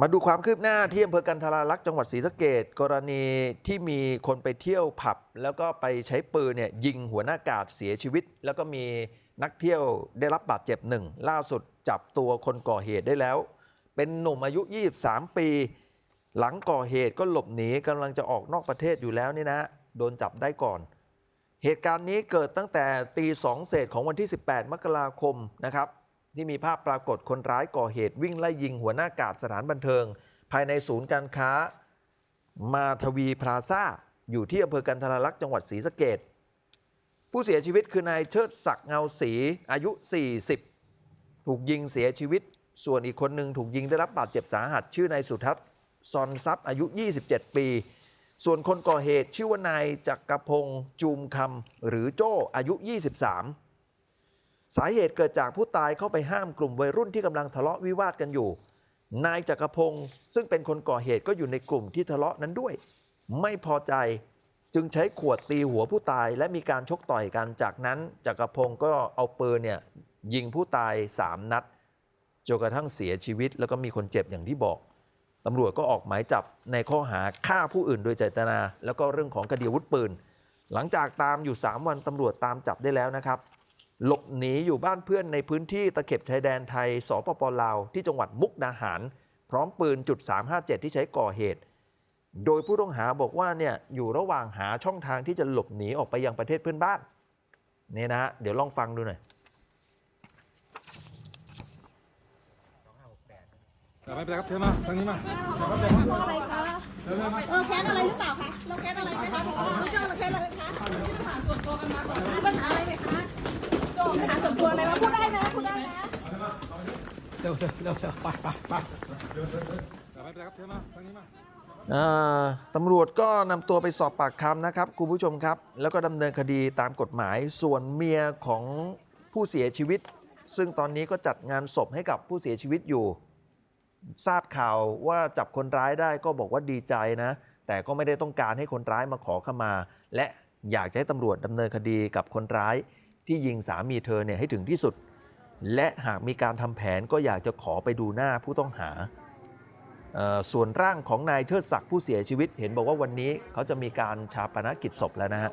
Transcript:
มาดูความคืบหน้าที่อำเภอกันทราลักษณ์จังหวัดศรีสะเกดกรณีที่มีคนไปเที่ยวผับ แล้วก็ไปใช้ปืนเนี่ยยิงหัวหน้ากาดเสียชีวิต แล้วก็มีนักเที่ยวได้รับบาดเจ็บหนึ่งล่าสุดจับตัวคนก่อเหตุได้แล้ว เป็นหนุ่มอายุ 23 ปี หลังก่อเหตุก็หลบหนีกำลังจะออกนอกประเทศอยู่แล้วนี่นะโดนจับได้ก่อน เหตุการณ์นี้เกิดตั้งแต่ตีสองเศษของวันที่ 18 มกราคมนะครับ ที่มีภาพปรากฏคนร้ายก่อเหตุวิ่งไล่ยิงหัวหน้ากาดสถานบันเทิง ภายในศูนย์การค้า มาทวีพลาซ่า อยู่ที่อำเภอกันทรลักษณ์จังหวัดศรีสะเกดผู้เสียชีวิตคือนายเชิดศักดิ์เงาศรีอายุ 40 ถูกยิงเสียชีวิต ส่วนอีกคนหนึ่งถูกยิงได้รับบาดเจ็บสาหัส ชื่อนายสุทัศน์ซอนซับอายุ 27 ปี ส่วนคนก่อเหตุชื่อว่านายจักรพงศ์จูมคำหรือโจ้อายุ 23 สาเหตุเกิดจากผู้ตายเข้าไปห้ามกลุ่มวัยรุ่นที่กำลังทะเลาะวิวาทกันอยู่ นายจักรพงศ์ซึ่งเป็นคนก่อเหตุก็อยู่ในกลุ่มที่ทะเลาะนั้นด้วย ไม่พอใจจึงใช้ขวดตีหัวผู้ตายและมีการชกต่อยกันจากนั้นจักรพงศ์ก็เอาปืนเนี่ยยิงผู้ตาย 3 นัดจนกระทั่งเสียชีวิต แล้วก็มีคนเจ็บอย่างที่บอกตำรวจก็ออกหมายจับในข้อหาฆ่าผู้อื่นโดยเจตนา แล้วก็เรื่องของคดีอาวุธปืน หลังจากตามอยู่ 3 วันตำรวจตามจับได้แล้วนะครับ หลบหนีอยู่บ้านเพื่อนในพื้นที่ตะเข็บชายแดนไทยสปปลาวที่จังหวัดมุกดาหาร พร้อมปืนจุด357 ที่ใช้ก่อเหตุ โดยผู้ต้องหาบอกว่าเนี่ยอยู่ระหว่างหาช่องทางที่จะหลบหนีออกไปยังประเทศเพื่อนบ้านนี่นะฮะเดี๋ยวลองฟังดูหน่อยเดี๋ยวไม่เป็นไรครับเชิญมาทางนี้มาอะไรคะเราแค้นอะไรหรือเปล่าคะเราแค้นอะไรไหมคะเราเจอเราแค้นอะไรคะมีปัญหาส่วนตัวกันมาก่อน ปัญหาส่วนตัวอะไรมาพูดได้นะพูดได้นะเร็วเร็วเร็วเร็วไปไปไปเดี๋ยวไม่เป็นไรครับเชิญมาทางนี้มาอ่าตำรวจก็นำตัวไปสอบปากคำนะครับคุณผู้ชมครับ แล้วก็ดำเนินคดีตามกฎหมายส่วนเมียของผู้เสียชีวิต ซึ่งตอนนี้ก็จัดงานศพให้กับผู้เสียชีวิตอยู่ ทราบข่าวว่าจับคนร้ายได้ก็บอกว่าดีใจนะ แต่ก็ไม่ได้ต้องการให้คนร้ายมาขอขมา และอยากจะให้ตำรวจดำเนินคดีกับคนร้าย ที่ยิงสามีเธอเนี่ยให้ถึงที่สุด และหากมีการทำแผนก็อยากจะขอไปดูหน้าผู้ต้องหา ส่วนร่างของนายเชิดศักดิ์ผู้เสียชีวิต เห็นบอกว่าวันนี้เขาจะมีการชาปนกิจศพแล้วนะฮะ